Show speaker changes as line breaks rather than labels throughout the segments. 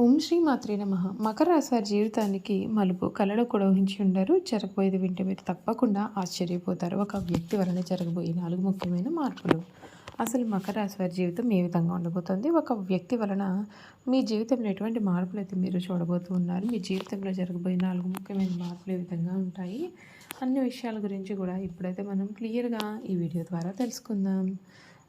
ఓం శ్రీ మాత్రే నమ. మకర రాశి వారి జీవితానికి మలుపు కళలో కూడా ఊహించి ఉండరు. జరగబోయేది వింటే మీరు తప్పకుండా ఆశ్చర్యపోతారు. ఒక వ్యక్తి వలన జరగబోయే నాలుగు ముఖ్యమైన మార్పులు. అసలు మకర రాశి వారి జీవితం ఏ విధంగా ఉండబోతుంది? ఒక వ్యక్తి వలన మీ జీవితంలో ఎటువంటి మార్పులు అయితే మీరు చూడబోతూ ఉన్నారు? మీ జీవితంలో జరగబోయే నాలుగు ముఖ్యమైన మార్పులు ఏ విధంగా ఉంటాయి? అన్ని విషయాల గురించి కూడా ఇప్పుడైతే మనం క్లియర్గా ఈ వీడియో ద్వారా తెలుసుకుందాం.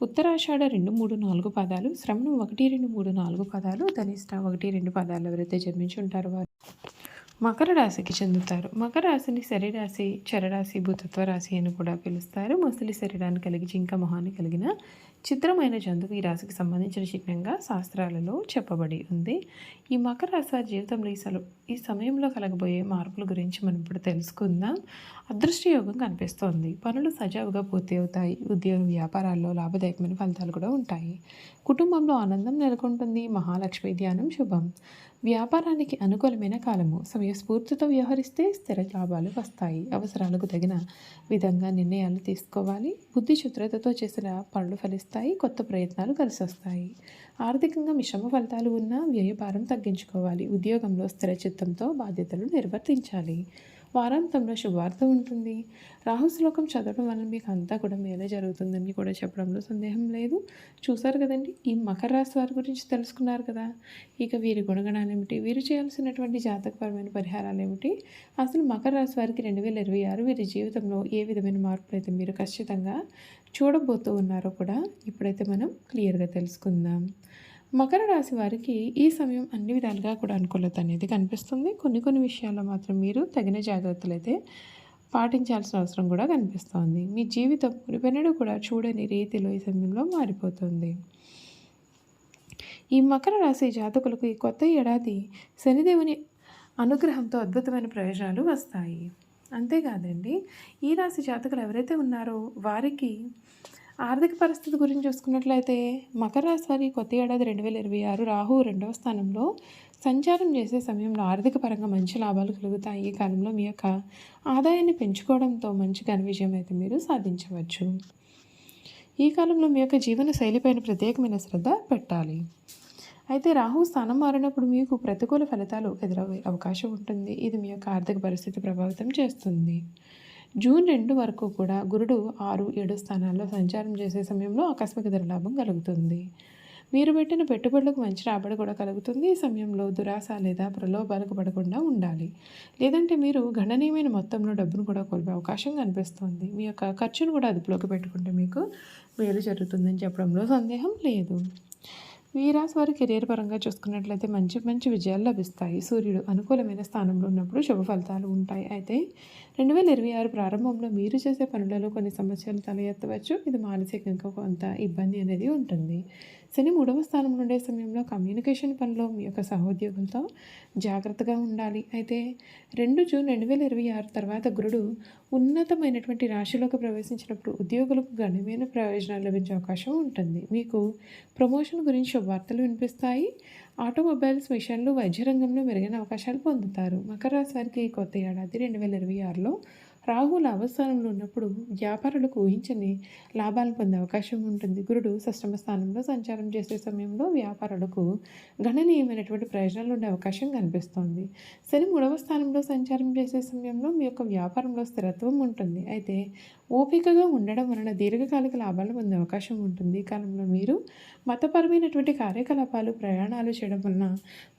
ఉత్తరాషాఢ రెండు మూడు నాలుగు పదాలు శ్రవణం ఒకటి రెండు మూడు నాలుగు పదాలు ధనిష్ట ఒకటి రెండు పదాలు ఎవరైతే జన్మించి ఉంటారు వారు మకర రాశికి చెందుతారు. మకర రాశిని శరీరాశి చరరాశి భూతత్వ రాశి అని కూడా పిలుస్తారు. ముసలి శరీరాన్ని కలిగి జింక మొహాన్ని కలిగిన చిత్రమైన జంతువు ఈ రాశికి సంబంధించిన చిహ్నంగా శాస్త్రాలలో చెప్పబడి ఉంది. ఈ మకర రాశి వారి జీవితంలో ఈ సలు ఈ సమయంలో కలగబోయే మార్పుల గురించి మనం ఇప్పుడు తెలుసుకుందాం. అదృష్ట యోగం కనిపిస్తోంది. పనులు సజావుగా పూర్తి అవుతాయి. ఉద్యోగ వ్యాపారాల్లో లాభదాయకమైన ఫలితాలు కూడా ఉంటాయి. కుటుంబంలో ఆనందం నెలకొంటుంది. మహాలక్ష్మి ధ్యానం శుభం. వ్యాపారానికి అనుకూలమైన కాలము. సమయస్ఫూర్తితో వ్యవహరిస్తే స్థిర లాభాలు వస్తాయి. అవసరాలకు తగిన విధంగా నిర్ణయాలు తీసుకోవాలి. బుద్ధి చిత్రతతో చేసిన పనులు ఫలిస్తాయి. కొత్త ప్రయత్నాలు కలిసి వస్తాయి ఆర్థికంగా మిశ్రమ ఫలితాలు ఉన్న వ్యయభారం తగ్గించుకోవాలి. ఉద్యోగంలో స్థిరచిత్తంతో బాధ్యతలు నిర్వర్తించాలి. వారాంతంలో శుభవార్త ఉంటుంది. రాహు శ్లోకం చదవడం వల్ల మీకు అంతా కూడా మేలే జరుగుతుందని కూడా చెప్పడంలో సందేహం లేదు. చూసారు కదండి ఈ మకర రాశి వారి గురించి తెలుసుకున్నారు కదా. ఇక వీరి గుణగణాలు ఏమిటి? వీరు చేయాల్సినటువంటి జాతకపరమైన పరిహారాలు ఏమిటి? అసలు మకర రాశి వారికి రెండు వేల ఇరవై ఆరు వీరి జీవితంలో ఏ విధమైన మార్పులు అయితే మీరు ఖచ్చితంగా చూడబోతూ ఉన్నారో కూడా ఇప్పుడైతే మనం క్లియర్గా తెలుసుకుందాం. మకర రాశి వారికి ఈ సమయం అన్ని విధాలుగా కూడా అనుకూలత అనేది కనిపిస్తుంది. కొన్ని కొన్ని విషయాల్లో మాత్రం మీరు తగిన జాగ్రత్తలు అయితే పాటించాల్సిన అవసరం కూడా కనిపిస్తోంది. మీ జీవితం మునిపెన్నడూ కూడా చూడని రీతిలో ఈ సమయంలో మారిపోతుంది. ఈ మకర రాశి జాతకులకు ఈ కొత్త ఏడాది శనిదేవుని అనుగ్రహంతో అద్భుతమైన ప్రయోజనాలు వస్తాయి. అంతేకాదండి ఈ రాశి జాతకులు ఎవరైతే ఉన్నారో వారికి ఆర్థిక పరిస్థితి గురించి చూసుకున్నట్లయితే మకర రాశి కొత్త ఏడాది రెండు వేల ఇరవై ఆరు రాహు రెండవ స్థానంలో సంచారం చేసే సమయంలో ఆర్థిక పరంగా మంచి లాభాలు కలుగుతాయి. ఈ కాలంలో మీ యొక్క ఆదాయాన్ని పెంచుకోవడంతో మంచి ఘన విజయం అయితే మీరు సాధించవచ్చు. ఈ కాలంలో మీ యొక్క జీవన శైలిపైన ప్రత్యేకమైన శ్రద్ధ పెట్టాలి. అయితే రాహు స్థానం మారినప్పుడు మీకు ప్రతికూల ఫలితాలు ఎదురయ్యే అవకాశం ఉంటుంది. ఇది మీ యొక్క ఆర్థిక పరిస్థితి ప్రభావితం చేస్తుంది. జూన్ రెండు వరకు కూడా గురుడు ఆరు ఏడు స్థానాల్లో సంచారం చేసే సమయంలో ఆకస్మిక దుర్లాభం కలుగుతుంది. మీరు పెట్టిన పెట్టుబడులకు మంచి రాబడి కూడా కలుగుతుంది. ఈ సమయంలో దురాశ లేదా ప్రలోభాలకు పడకుండా ఉండాలి. లేదంటే మీరు గణనీయమైన మొత్తంలో డబ్బును కూడా కోల్పోయే అవకాశం కనిపిస్తుంది. మీ యొక్క ఖర్చును కూడా అదుపులోకి పెట్టుకుంటే మీకు మేలు జరుగుతుందని చెప్పడంలో సందేహం లేదు. వీరాశి వారి కెరీర్ పరంగా చూసుకున్నట్లయితే మంచి మంచి విజయాలు లభిస్తాయి. సూర్యుడు అనుకూలమైన స్థానంలో ఉన్నప్పుడు శుభ ఫలితాలు ఉంటాయి. అయితే రెండు వేల ఇరవై ఆరు ప్రారంభంలో మీరు చేసే పనులలో కొన్ని సమస్యలు తల ఎత్తవచ్చు ఇది మానసికంగా కొంత ఇబ్బంది అనేది ఉంటుంది. శని మూడవ స్థానంలో ఉండే సమయంలో కమ్యూనికేషన్ పనిలో మీ యొక్క సహోద్యోగులతో జాగ్రత్తగా ఉండాలి. అయితే రెండు జూన్ రెండు వేల ఇరవై ఆరు తర్వాత గురుడు ఉన్నతమైనటువంటి రాశిలోకి ప్రవేశించినప్పుడు ఉద్యోగులకు గణనీయమైన ప్రయోజనాలు లభించే అవకాశం ఉంటుంది. మీకు ప్రమోషన్ గురించి శుభవార్తలు వినిపిస్తాయి. ఆటోమొబైల్స్ మిషన్లు వైద్య రంగంలో మెరుగైన అవకాశాలు పొందుతారు. మకర రాశి వారికి కొత్త ఏడాది రెండు వేల ఇరవై ఆరులో రాహుల లాభస్థానంలో ఉన్నప్పుడు వ్యాపారులకు ఊహించని లాభాలు పొందే అవకాశం ఉంటుంది. గురుడు సష్టమ స్థానంలో సంచారం చేసే సమయంలో వ్యాపారులకు గణనీయమైనటువంటి ప్రయోజనాలు ఉండే అవకాశం కనిపిస్తోంది. శని మూడవ స్థానంలో సంచారం చేసే సమయంలో మీ యొక్క వ్యాపారంలో స్థిరత్వం ఉంటుంది. అయితే ఓపికగా ఉండడం వలన దీర్ఘకాలిక లాభాలు పొందే అవకాశం ఉంటుంది. ఈ కాలంలో మీరు మతపరమైనటువంటి కార్యకలాపాలు ప్రయాణాలు చేయడం వలన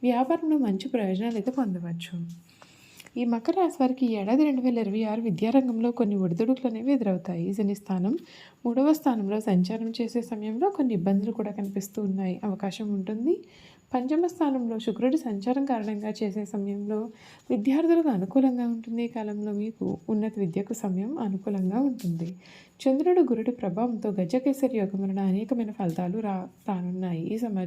వ్యాపారంలో మంచి ప్రయోజనాలు అయితే పొందవచ్చు. ఈ మకర రాశి వారికి ఏడాది రెండు వేల ఇరవై ఆరు విద్యారంగంలో కొన్ని ఒడిదుడుకులు అనేవి ఎదురవుతాయి. శని స్థానం మూడవ స్థానంలో సంచారం చేసే సమయంలో కొన్ని ఇబ్బందులు కూడా కనిపిస్తూ ఉన్నాయి. అవకాశం ఉంటుంది. పంచమ స్థానంలో శుక్రుడి సంచారం కారణంగా చేసే సమయంలో విద్యార్థులకు అనుకూలంగా ఉంటుంది. ఈ కాలంలో మీకు ఉన్నత విద్యకు సమయం అనుకూలంగా ఉంటుంది. చంద్రుడు గురుడి ప్రభావంతో గజకేసరి యోగం వలన అనేకమైన ఫలితాలు రా రానున్నాయి. ఈ సమ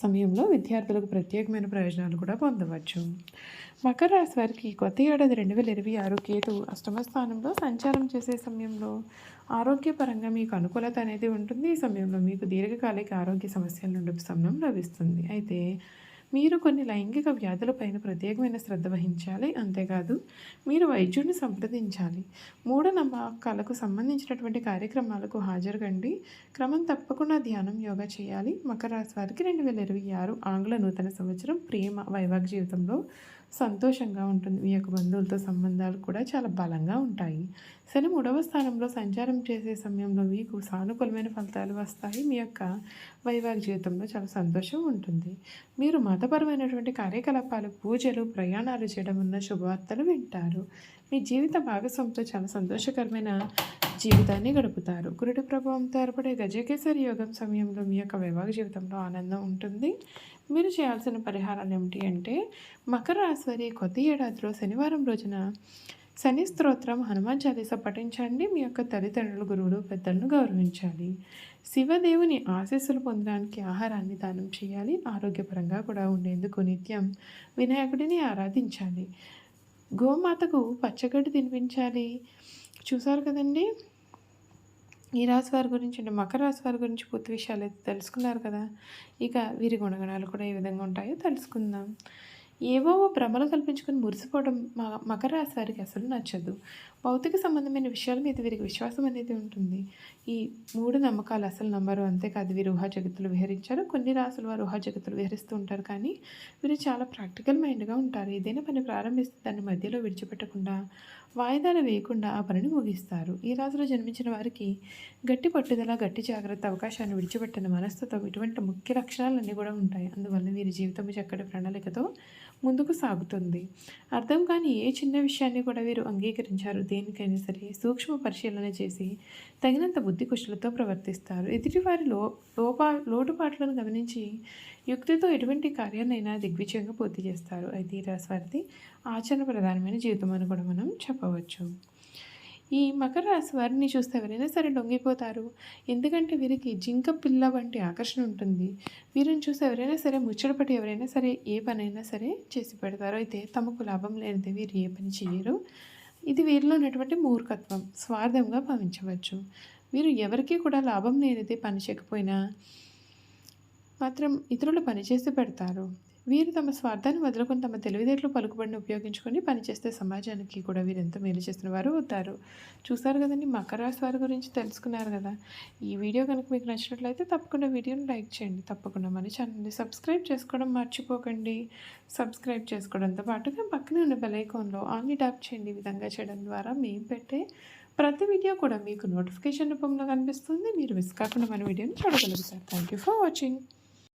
సమయంలో విద్యార్థులకు ప్రత్యేకమైన ప్రయోజనాలు కూడా పొందవచ్చు. మకర రాశి వారికి కొత్త ఏడాది రెండు వేల ఇరవై ఆరు కేతు అష్టమ స్థానంలో సంచారం చేసే సమయంలో ఆరోగ్యపరంగా మీకు అనుకూలత అనేది ఉంటుంది. ఈ సమయంలో మీకు దీర్ఘకాలిక ఆరోగ్య సమస్యల నుండి ఉపశమనం లభిస్తుంది. అయితే మీరు కొన్ని లైంగిక వ్యాధులపైన ప్రత్యేకమైన శ్రద్ధ వహించాలి. అంతేకాదు మీరు వైద్యుడిని సంప్రదించాలి. మూఢనమ్మకాలకు సంబంధించినటువంటి కార్యక్రమాలకు హాజరుగండి. క్రమం తప్పకుండా ధ్యానం యోగా చేయాలి. మకర రాశి వారికి రెండు వేల ఇరవై ఆరు ఆంగ్ల నూతన సంవత్సరం ప్రేమ వైవాహిక జీవితంలో సంతోషంగా ఉంటుంది. మీ యొక్క బంధువులతో సంబంధాలు కూడా చాలా బలంగా ఉంటాయి. శని మూడవ స్థానంలో సంచారం చేసే సమయంలో మీకు సానుకూలమైన ఫలితాలు వస్తాయి. మీ యొక్క వైవాహిక జీవితంలో చాలా సంతోషం ఉంటుంది. మీరు మతపరమైనటువంటి కార్యకలాపాలు పూజలు ప్రయాణాలు చేయడం ఉన్న శుభవార్తలు వింటారు. మీ జీవిత భాగస్వామితో చాలా సంతోషకరమైన జీవితాన్ని గడుపుతారు. గురుడి ప్రభావంతో ఏర్పడే గజకేసరి యోగం సమయంలో మీ యొక్క వైవాహిక జీవితంలో ఆనందం ఉంటుంది. మీరు చేయాల్సిన పరిహారాలు ఏమిటి అంటే మకర రాశి కొత్త ఏడాదిలో శనివారం రోజున శని స్తోత్రం హనుమాన్ చాలీస పఠించండి. మీ యొక్క తల్లిదండ్రులు గురువులు పెద్దలను గౌరవించాలి. శివదేవుని ఆశీస్సులు పొందడానికి ఆహారాన్ని దానం చేయాలి. ఆరోగ్యపరంగా కూడా ఉండేందుకు నిత్యం వినాయకుడిని ఆరాధించాలి. గోమాతకు పచ్చగడ్డి తినిపించాలి. చూసారు కదండి? ఈ రాశి వారి గురించి అంటే మకర రాశి వారి గురించి పూర్తి విషయాలు అయితే తెలుసుకున్నారు కదా. ఇక వీరి గుణగణాలు కూడా ఏ విధంగా ఉంటాయో తెలుసుకుందాం. ఏవో భ్రమలు కల్పించుకొని మురిసిపోవడం మా మకర రాశి వారికి అసలు నచ్చదు. భౌతిక సంబంధమైన విషయాల మీద వీరికి విశ్వాసం అనేది ఉంటుంది. ఈ మూడు నమ్మకాలు అసలు నమ్మరు. అంతేకాదు వీరు ఊహా జగత్తులు విహరించారు. కొన్ని రాసులు వారు ఊహా జగత్తులు విహరిస్తూ ఉంటారు కానీ వీరు చాలా ప్రాక్టికల్ మైండ్గా ఉంటారు. ఏదైనా పని ప్రారంభిస్తే దాన్ని మధ్యలో విడిచిపెట్టకుండా వాయిదాలు వేయకుండా ఆ పనిని ముగిస్తారు. ఈ రాశిలో జన్మించిన వారికి గట్టి పట్టుదల గట్టి జాగ్రత్త అవకాశాన్ని విడిచిపెట్టిన మనస్తత్వం ఇటువంటి ముఖ్య లక్షణాలన్నీ కూడా ఉంటాయి. అందువల్ల వీరి జీవితం చక్కటి ప్రణాళికతో ముందుకు సాగుతుంది. అర్థం కాని ఏ చిన్న విషయాన్ని కూడా వీరు అంగీకరించారు. దేనికైనా సరే సూక్ష్మ పరిశీలన చేసి తగినంత బుద్ధి కుశలతో ప్రవర్తిస్తారు. ఎదుటివారి లో లోపా లోటుపాట్లను గమనించి యుక్తితో ఎటువంటి కార్యాన్నైనా దిగ్విజయంగా పూర్తి చేస్తారు. అయితే ఈ రాశి వారిది ఆచరణ ప్రధానమైన జీవితం అని కూడా మనం చెప్పవచ్చు. ఈ మకర రాశి వారిని చూస్తే ఎవరైనా సరే లొంగిపోతారు. ఎందుకంటే వీరికి జింక పిల్ల వంటి ఆకర్షణ ఉంటుంది. వీరిని చూస్తే ఎవరైనా సరే ముచ్చటపడి ఎవరైనా సరే ఏ పనైనా సరే చేసి పెడతారు. అయితే తమకు లాభం లేనిదే వీరు ఏ పని చేయరు. ఇది వీరిలో ఉన్నటువంటి మూర్ఖత్వం స్వార్థంగా భావించవచ్చు. వీరు ఎవరికీ కూడా లాభం లేనిదే పని చేయకపోయినా మాత్రం ఇతరులు పనిచేసి పెడతారు. వీరు తమ స్వార్థాన్ని వదులుకొని తమ తెలివితేటలు పలుకుబడిని ఉపయోగించుకొని పనిచేస్తే సమాజానికి కూడా వీరు ఎంతో మేలు చేస్తున్న వారు అవుతారు. చూసారు కదండి మకర రాశి వారి గురించి తెలుసుకున్నారు కదా. ఈ వీడియో కనుక మీకు నచ్చినట్లయితే తప్పకుండా వీడియోని లైక్ చేయండి. తప్పకుండా మన ఛానల్ని సబ్స్క్రైబ్ చేసుకోవడం మర్చిపోకండి. సబ్స్క్రైబ్ చేసుకోవడంతో పాటుగా పక్కనే ఉన్న బెలైకాన్లో ఆన్లీ ట్యాప్ చేయండి. ఈ విధంగా చేయడం ద్వారా మేము పెట్టే ప్రతి వీడియో కూడా మీకు నోటిఫికేషన్ రూపంలో కనిపిస్తుంది. మీరు మిస్ కాకుండా మన వీడియోని చూడగలుగుతారు. Thank you for watching